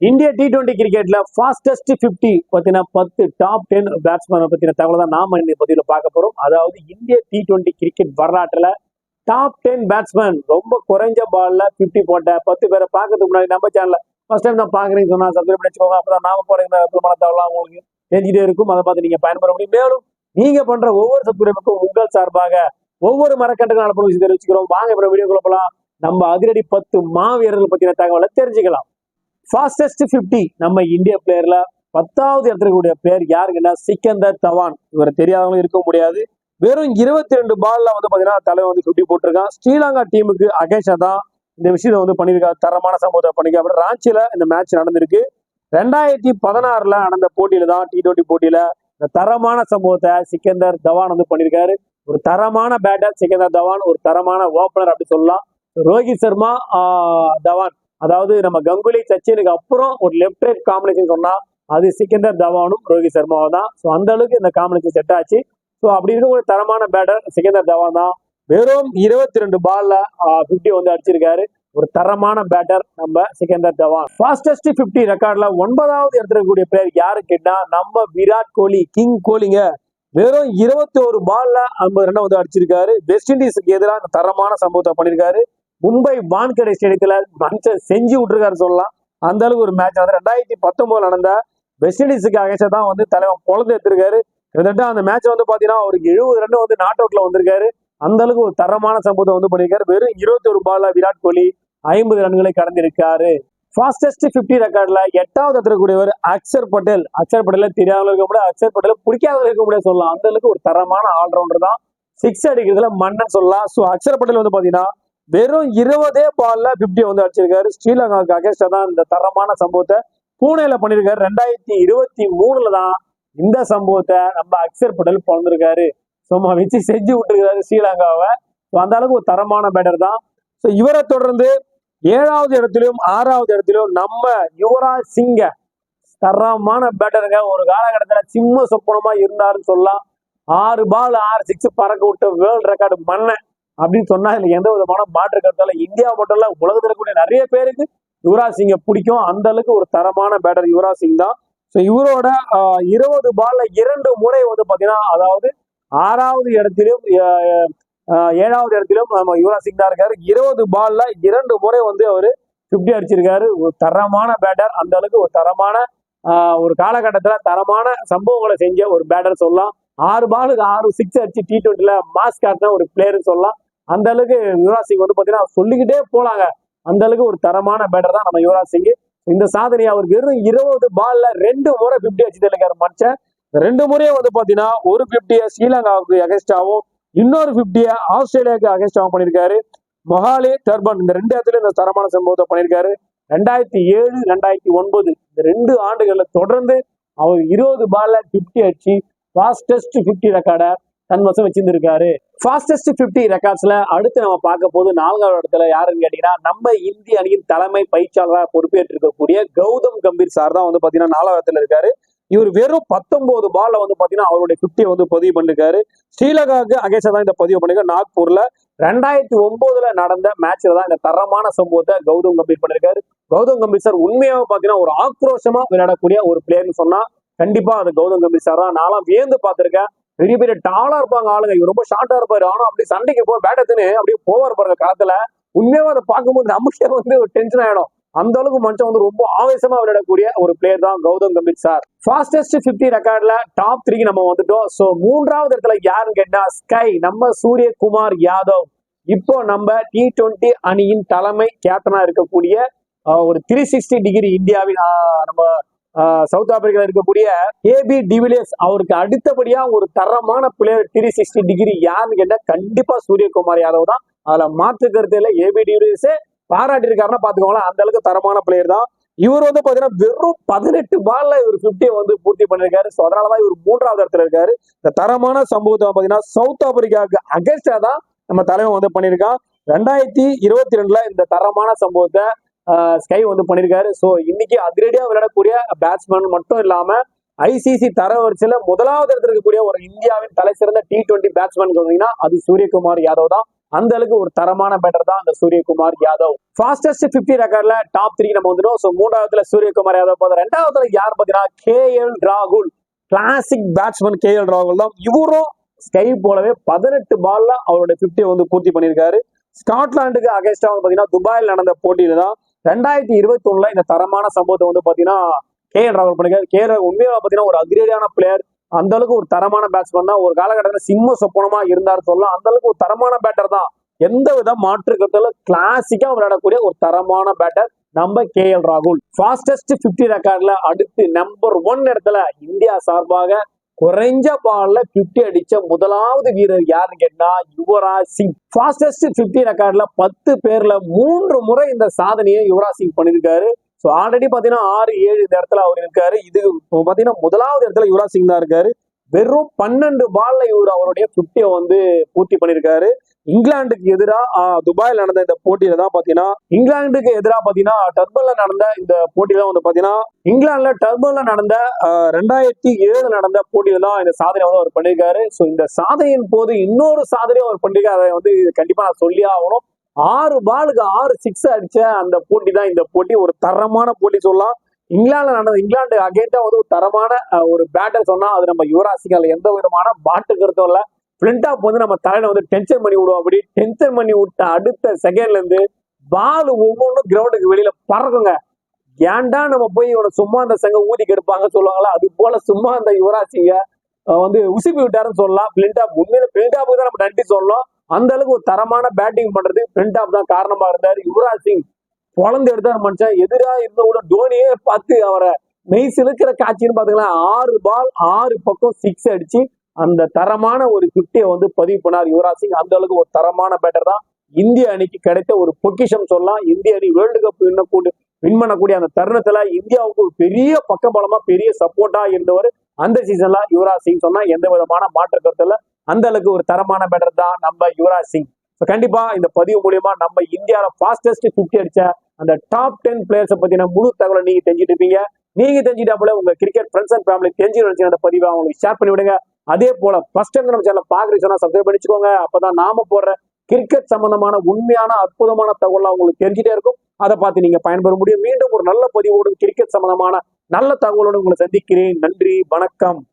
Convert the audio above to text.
இந்திய T twenty கிரிக்கெட்ல fastest 50 பத்தின பத்து டாப் டென் பேட்ஸ்மேனை பத்தின தகவல் தான் நாம இந்த பதிவில் பார்க்க போறோம். அதாவது இந்திய டி டுவெண்ட்டி கிரிக்கெட் வரலாற்றுல டாப் டென் பேட்ஸ்மேன் ரொம்ப குறைஞ்ச பால்ல 50 போட்ட பத்து பேரை பார்க்கறதுக்கு முன்னாடி நம்ம சேனல்ல ஃபர்ஸ்ட் டைம் தான் பாக்குறீங்க சொன்னா சப்ஸ்கிரைப் பண்ணிச்சுக்கோங்க அப்புறம் நாம போற இந்த அற்புதமான தகவலாம் உங்களுக்கு தெரிஞ்சுட்டே இருக்கும். அதை பார்த்து நீங்க பயன்பெற முடியும். மேலும் நீங்க பண்ற ஒவ்வொரு சப்ஸ்கிரைபுக்கும் உங்கள் சார்பாக ஒவ்வொரு மரக்கட்டுக்கும் நடப்பு விஷயம் தெரிவிச்சுக்கிறோம். வாங்க இப்போ வீடியோக்குள்ள போலாம். நம்ம அதிரடி பத்து மாவீரர்கள் பத்தின தகவலை தெரிஞ்சுக்கலாம். ஃபாஸ்டஸ்ட் 50 நம்ம இந்திய பிளேயர்ல பத்தாவது இடத்துல பிளேயர் யாருக்குன்னா சிக்கந்தர் தவான். இவர் தெரியாதவங்களும் இருக்க முடியாது. வெறும் இருபத்தி ரெண்டு பால்ல வந்து பாத்தீங்கன்னா தலைவர் வந்து 50 போட்டிருக்கான். ஸ்ரீலங்கா டீமுக்கு அகேஷா தான் இந்த விஷயத்த வந்து பண்ணியிருக்காரு. தரமான சம்பவத்தை பண்ணிருக்காரு அப்புறம் ராஞ்சியில இந்த மேட்ச் நடந்திருக்கு. ரெண்டாயிரத்தி பதினாறுல நடந்த போட்டியில தான் டி டுவெண்ட்டி போட்டியில இந்த தரமான சம்பவத்தை சிக்கந்தர் தவான் வந்து பண்ணியிருக்காரு. ஒரு தரமான பேட்டர் சிக்கந்தர் தவான் ஒரு தரமான ஓப்பனர் அப்படி சொல்லலாம். ரோஹித் சர்மா தவான். அதாவது நம்ம கங்குலி சச்சினுக்கு அப்புறம் ஒரு லெஃப்ட் ரைட் காம்பினேஷன் சொன்னா அது சிக்கந்தர் தவானும் ரோஹித் சர்மாவும் தான். ஸோ அந்த அளவுக்கு இந்த காம்பினேஷன் செட் ஆச்சு. ஸோ அப்படி இருக்கக்கூடிய தரமான பேட்டர் சிக்கந்தர் தவான் தான். வெறும் இருபத்தி ரெண்டு பால்ல ஃபிஃப்டி வந்து அடிச்சிருக்காரு. ஒரு தரமான பேட்டர் நம்ம சிக்கந்தர் தவான். ஃபாஸ்டஸ்ட் 50 ரெக்கார்ட்ல ஒன்பதாவது இருக்கக்கூடிய பிளேயர் யாரு கேட்டா நம்ம விராட் கோலி கிங் கோலிங்க. வெறும் இருபத்தி ஒரு பால்ல ஐம்பது ரன் வந்து அடிச்சிருக்காரு. வெஸ்ட் இண்டீஸுக்கு எதிராக தரமான சம்பவத்தை பண்ணியிருக்காரு மும்பை வான்கடை ஸ்டேடியத்துல மனுஷன் செஞ்சு விட்டுருக்காரு சொல்லலாம். அந்த அளவுக்கு ஒரு மேட்ச் வந்து ரெண்டாயிரத்தி பத்தொன்பதுல நடந்த வெஸ்ட் இண்டீஸுக்கு அகைச்சா தான் வந்து தலைவன் குழந்தை எடுத்திருக்காரு. கிட்டத்தட்ட அந்த மேட்ச் வந்து பாத்தீங்கன்னா அவருக்கு எழுபது ரன் வந்து நாட் அவுட்ல வந்திருக்காரு. அந்த அளவுக்கு ஒரு தரமான சம்பவத்தை வந்து பண்ணியிருக்காரு. வெறும் இருபத்தி ஒரு பால்ல விராட் கோலி ஐம்பது ரன்களை கடந்திருக்காரு. ஃபாஸ்டஸ்ட் 50 ரெக்கார்ட்ல எட்டாவது இடத்துல அக்ஷர் பட்டேல். அக்ஷர் பட்டேல தெரியாமல் இருக்க முடியாது. அக்ஷர் பட்டேல பிடிக்காதவங்க இருக்க முடியாது சொல்லலாம். அந்த அளவுக்கு ஒரு தரமான ஆல்ரவுண்டர் தான். சிக்ஸ் அடிக்கிறதுல மன்னன் சொல்லலாம். ஸோ அக்ஷர் பட்டேல் வந்து பாத்தீங்கன்னா வெறும் இருபதே பால்ல 50 வந்து அடிச்சிருக்காரு. ஸ்ரீலங்காவுக்கு அகேஸ்டா தான் இந்த தரமான சம்பவத்தை பூனேல பண்ணிருக்காரு. ரெண்டாயிரத்தி இருபத்தி மூணுல தான் இந்த சம்பவத்தை நம்ம அக்ஷர் பட்டேல் பிறந்திருக்காரு. சும்மா வச்சு செஞ்சு விட்டுருக்காரு ஸ்ரீலங்காவை. ஸோ அந்த அளவுக்கு ஒரு தரமான பேட்டர் தான். ஸோ இவரை தொடர்ந்து ஏழாவது இடத்திலும் ஆறாவது இடத்திலும் நம்ம யுவராஜ் சிங்க தரமான பேட்டருங்க ஒரு காலகட்டத்தில் சிம்ம சொப்பனமா இருந்தாருன்னு சொல்லலாம். ஆறு பால் ஆறு சிக்ஸ் பறக்க விட்டு வேர்ல்ட் ரெக்கார்டு மன்னன். அப்படின்னு சொன்னா இதுல எந்த விதமான மாற்று கருத்தால இந்தியா மட்டும் இல்ல உலகத்துல இருக்கக்கூடிய நிறைய பேருக்கு யுவராஜ் சிங்கை பிடிக்கும். அந்த அளவுக்கு ஒரு தரமான பேட்டர் யுவராஜ் சிங் தான். ஸோ இவரோட இருபது பால்ல இரண்டு முறை வந்து பாத்தீங்கன்னா அதாவது ஆறாவது இடத்திலும் ஏழாவது இடத்திலும் நம்ம யுவராஜ் சிங் தான் இருக்காரு. இருபது பால்ல இரண்டு முறை வந்து அவரு 50 அடிச்சிருக்காரு. ஒரு தரமான பேட்டர் அந்த அளவுக்கு ஒரு தரமான ஒரு காலகட்டத்துல தரமான சம்பவங்களை செஞ்ச ஒரு பேட்டர் சொல்லலாம். ஆறு பாலுக்கு ஆறு சிக்ஸ் அடிச்சு டி டுவெண்ட்டில மாஸ் காட்டின ஒரு பிளேயர்னு சொல்லலாம். அந்த அளவுக்கு யுவராஜ் சிங் வந்து பார்த்தீங்கன்னா சொல்லிக்கிட்டே போலாங்க அந்த அளவுக்கு ஒரு தரமான பேட்டர் தான் நம்ம யுவராஜ் சிங். இந்த சாதனை அவர் வெறும் இருபது பால்ல ரெண்டு முறை 50 அடிச்சு இருக்காரு மனுஷன். ரெண்டு முறையும் வந்து பாத்தீங்கன்னா ஒரு 50 ஸ்ரீலங்காவுக்கு அகெஸ்டாவும் இன்னொரு 50 ஆஸ்திரேலியாவுக்கு அகெஸ்டாவும் பண்ணியிருக்காரு. மொஹாலி டர்பன் இந்த ரெண்டு இடத்துல இந்த தரமான சம்பவத்தை பண்ணியிருக்காரு. ரெண்டாயிரத்தி ஏழு ரெண்டாயிரத்தி ஒன்பது இந்த ரெண்டு ஆண்டுகள்ல தொடர்ந்து அவர் இருபது பால்ல 50 அடிச்சு ஃபாஸ்டஸ்ட் 50 ரெக்கார்டை தன் வசம் வச்சிருந்திருக்காரு. ஃபாஸ்டஸ்ட் 50 ரெக்கார்ட்ஸ்ல அடுத்து நம்ம பார்க்க போது நான்காவது இடத்துல யாருன்னு கேட்டீங்கன்னா நம்ம இந்திய அணியின் தலைமை பயிற்சியாளராக பொறுப்பேற்று இருக்கக்கூடிய கௌதம் கம்பீர் சார் தான் வந்து பாத்தீங்கன்னா நாலாவது இடத்துல இருக்காரு. இவர் வெறும் பத்தொன்பது பால்ல வந்து பாத்தீங்கன்னா அவருடைய 50 வந்து பதிவு பண்ணிருக்காரு. ஸ்ரீலங்காவுக்கு அகேஷா தான் இந்த பதிவு பண்ணிருக்காரு. நாக்பூர்ல ரெண்டாயிரத்தி ஒன்பதுல நடந்த மேட்ச்ல தான் இந்த தரமான சம்பவத்தை கௌதம் கம்பீர் பண்ணிருக்காரு. கௌதம் கம்பீர் சார் உண்மையாக பாத்தீங்கன்னா ஒரு ஆக்ரோஷமா விளையாடக்கூடிய ஒரு பிளேயர்னு சொன்னா கண்டிப்பா அது கௌதம் கம்பீர் சார் தான். நான்லாம் வியந்து பார்த்திருக்கேன். பெரிய பெரிய டாலா இருப்பாங்க ஆளுங்க. இவர் ரொம்ப ஷார்ட்டா இருப்பாரு. ஆனா அப்படி சண்டைக்கு போ பேட்டத்துன்னு அப்படியே போவார் பாருங்க காலத்துல உண்மையாவே அதை பார்க்கும்போது நமக்கே வந்து ஒரு டென்ஷன் ஆயிடும். அந்த அளவுக்கு மனுஷன் வந்து ரொம்ப ஆவேசமா விளையாடக்கூடிய ஒரு பிளேயர் தான் கௌதம் கம்பீர் சார் ஃபாஸ்டஸ்ட் 50 ரெக்கார்ட்ல டாப் த்ரீக்கு நம்ம வந்துட்டோம். சோ மூன்றாவது இடத்துல யாருன்னு கேட்டா ஸ்கை நம்ம சூரியகுமார் யாதவ். இப்போ நம்ம டி டுவெண்ட்டி அணியின் தலைமை கேப்டனா இருக்கக்கூடிய ஒரு த்ரீ சிக்ஸ்டி டிகிரி இந்தியாவின் நம்ம சவுத் ஆப்பிரிக்கால இருக்கக்கூடிய ஏபி டிவிலியர்ஸ் அவருக்கு அடுத்தபடியா ஒரு தரமான பிளேயர் த்ரீ சிக்ஸ்டி டிகிரி யாருன்னு கேட்டா கண்டிப்பா சூரியகுமார் யாதவ் தான். அதுல மாற்று கருத்து இல்லை. ஏபி டிவிலியர்ஸே பாராட்டி இருக்காருன்னா பாத்துக்கோங்களேன். அந்த அளவுக்கு தரமான பிளேயர் தான். இவர் வந்து பாத்தீங்கன்னா வெறும் பதினெட்டு பால்ல இவர் 50 வந்து பூர்த்தி பண்ணிருக்காரு ஸோ அதனாலதான் இவர் மூன்றாவது இடத்துல இருக்காரு. இந்த தரமான சம்பவத்தை பாத்தீங்கன்னா சவுத் ஆப்பிரிக்காவுக்கு அகேன்ஸ்டா தான் நம்ம தலைவன் வந்து பண்ணியிருக்கான். ரெண்டாயிரத்தி இருபத்தி ரெண்டுல இந்த தரமான சம்பவத்தை ஸ்கை வந்து பண்ணியிருக்காரு ஸோ இன்னைக்கு அதிரடியாக விளையாடக்கூடிய பேட்ஸ்மேன் மட்டும் இல்லாமல் ஐசிசி தரவரிசையில முதலாவது இடத்துல இருக்கக்கூடிய ஒரு இந்தியாவின் தலை சிறந்த டி டுவெண்ட்டி பேட்ஸ்மேன் சொன்னீங்கன்னா அது சூரியகுமார் யாதவ் தான். அந்த அளவுக்கு ஒரு தரமான பேட்டர் தான் அந்த சூரியகுமார் யாதவ். ஃபாஸ்டஸ்ட் 50 ரெக்கார்ட்ல டாப் த்ரீ நம்ம வந்துடும் ஸோ மூன்றாவதுல சூரியகுமார் யாதவ் போதும் ரெண்டாவதுல யார் பார்த்தீங்கன்னா கே எல் ராகுல் கிளாசிக் பேட்ஸ்மேன் கே எல் ராகுல் தான். இவரும் ஸ்கை போலவே பதினெட்டு பால்ல அவரோட 50 வந்து பூர்த்தி பண்ணியிருக்காரு. ஸ்காட்லாண்டுக்கு அகேஸ்டா வந்து பார்த்தீங்கன்னா துபாயில் நடந்த போட்டியில தான் ரெண்டாயிரத்தி இருபத்தி ஒண்ணுல இந்த தரமான சம்பவத்தை வந்து பாத்தீங்கன்னா கே என் ராகுல் பண்ணிக்க கே உண்மையாக பாத்தீங்கன்னா ஒரு அக்ரேடியான பிளேயர் அந்த அளவுக்கு ஒரு தரமான பேட்ஸ்மேன் தான். ஒரு காலகட்டத்தில் சிம்ம சொப்பனமா இருந்தாரு சொல்லலாம். அந்த அளவுக்கு ஒரு தரமான பேட்டர் தான். எந்த வித மாற்று கருத்துல கிளாசிக்கா விளையாடக்கூடிய ஒரு தரமான பேட்டர் நம்ம கே எல் ராகுல். ஃபாஸ்டஸ்ட் 50 ரெக்கார்ட்ல அடுத்து நம்பர் ஒன் இடத்துல இந்தியா சார்பாக குறைஞ்ச பால்ல 50 அடிச்ச முதலாவது வீரர் யாருன்னு கேட்டா யுவராஜ் சிங். ஃபாஸ்டஸ்ட் 50 ரெக்கார்ட்ல பத்து பேர்ல மூன்று முறை இந்த சாதனையை யுவராஜ் சிங் பண்ணியிருக்காரு. ஸோ ஆல்ரெடி பாத்தீங்கன்னா ஆறு ஏழு இந்த இடத்துல அவர் இருக்காரு. இது இப்போ பாத்தீங்கன்னா முதலாவது இடத்துல யுவராஜ் சிங் தான் இருக்காரு. வெறும் பன்னெண்டு பால்ல இவர் அவருடைய 50 வந்து பூர்த்தி பண்ணியிருக்காரு. இங்கிலாந்துக்கு எதிராக துபாயில் நடந்த இந்த போட்டியில தான் பாத்தீங்கன்னா இங்கிலாந்துக்கு எதிராக பாத்தீங்கன்னா டர்பன்ல நடந்த இந்த போட்டியில வந்து பாத்தீங்கன்னா இங்கிலாந்துல டர்பன்ல நடந்த ரெண்டாயிரத்தி ஏழு நடந்த போட்டியில தான் இந்த சாதனை வந்து அவர் பண்ணியிருக்காரு ஸோ இந்த சாதனையின் போது இன்னொரு சாதனையும் அவர் பண்ணியிருக்காரு அதை வந்து கண்டிப்பா நான் சொல்லி ஆகணும். ஆறு பாலுக்கு ஆறு சிக்ஸ் அடிச்ச அந்த போட்டி தான் இந்த போட்டி. ஒரு தரமான போட்டி சொல்லலாம். இங்கிலாந்துல நடந்த இங்கிலாந்து அகேண்டா வந்து ஒரு தரமான ஒரு பேட்டர் சொன்னா அது நம்ம யுவராஜ் சிங் எந்த விதமான பாட்டு கருத்தும் இல்லை. பிளின்டாப் வந்து நம்ம தலையில வந்து டென்ஷன் பண்ணி விடுவோம். அப்படி டென்ஷன் பண்ணி விட்ட அடுத்த செகண்ட்ல இருந்து பால் ஒவ்வொன்றும் கிரவுண்டுக்கு வெளியில பறக்குங்க. ஏன்டா நம்ம போய் இவனை சும்மா அந்த சங்கம் ஊதி கெடுப்பாங்க சொல்லுவாங்களா? அது போல சும்மா அந்த யுவராஜ்சிங்க வந்து உசுப்பி விட்டாருன்னு சொல்லலாம். பிளின்டாப் உண்மையில பிளின்டாப்புக்கு தான் நம்ம நன்றி சொல்லலாம் அந்த அளவுக்கு ஒரு தரமான பேட்டிங் பண்றது பிளின்டாப் தான் காரணமா இருந்தாரு யுவராஜ் சிங். பொழந்து எடுத்தார் மனுஷன். எதிராக இருந்த கூட தோனியே பார்த்து அவரை மெய் சிலுக்கிற காட்சின்னு பாத்தீங்கன்னா ஆறு பால் ஆறு பக்கம் சிக்ஸ் அடிச்சு அந்த தரமான ஒரு 50 வந்து பதிவு பண்ணார் யுவராஜ் சிங். அந்த அளவுக்கு ஒரு தரமான பேட்டர் தான். இந்திய அணிக்கு கிடைத்த ஒரு பொக்கிஷம் சொல்லலாம். இந்திய அணி வேர்ல்டு கப் விண்ணக்கூடிய வின் பண்ணக்கூடிய அந்த தருணத்துல இந்தியாவுக்கு ஒரு பெரிய பக்கபலமா பெரிய சப்போர்ட்டா இருந்தவர் அந்த சீசன்ல யுவராஜ் சிங் சொன்னா எந்த விதமான மாற்று கருத்துல அந்த அளவுக்கு ஒரு தரமான பேட்டர் தான் நம்ம யுவராஜ் சிங். கண்டிப்பா இந்த பதிவு மூலியமா நம்ம இந்தியாவில ஃபாஸ்டஸ்ட் 50 அடிச்ச அந்த டாப் டென் பிளேயர்ஸை பத்தின முழு தகவலை நீங்க தெரிஞ்சுட்டு இருப்பீங்க. நீங்க தெரிஞ்சுட்டா போல உங்க கிரிக்கெட் ஃப்ரெண்ட்ஸ் அண்ட் ஃபேமிலி தெரிஞ்சு நினைச்சு அந்த பதிவை அவங்களுக்கு ஷேர் பண்ணி விடுங்க அதே போல ஃபர்ஸ்ட் டைம் நம்ம சேனல் பாக்குறீங்க சொன்னா சப்ஸ்கிரைப் பண்ணிச்சுக்கோங்க. அப்பதான் நாம போடுற கிரிக்கெட் சம்பந்தமான உண்மையான அற்புதமான தகவல் உங்களுக்கு தெரிஞ்சுட்டே இருக்கும். அதை பார்த்து நீங்க பயன்பெற முடியும். மீண்டும் ஒரு நல்ல பதிவோடு கிரிக்கெட் சம்பந்தமான நல்ல தகவலோடு உங்களை சந்திக்கிறேன். நன்றி வணக்கம்.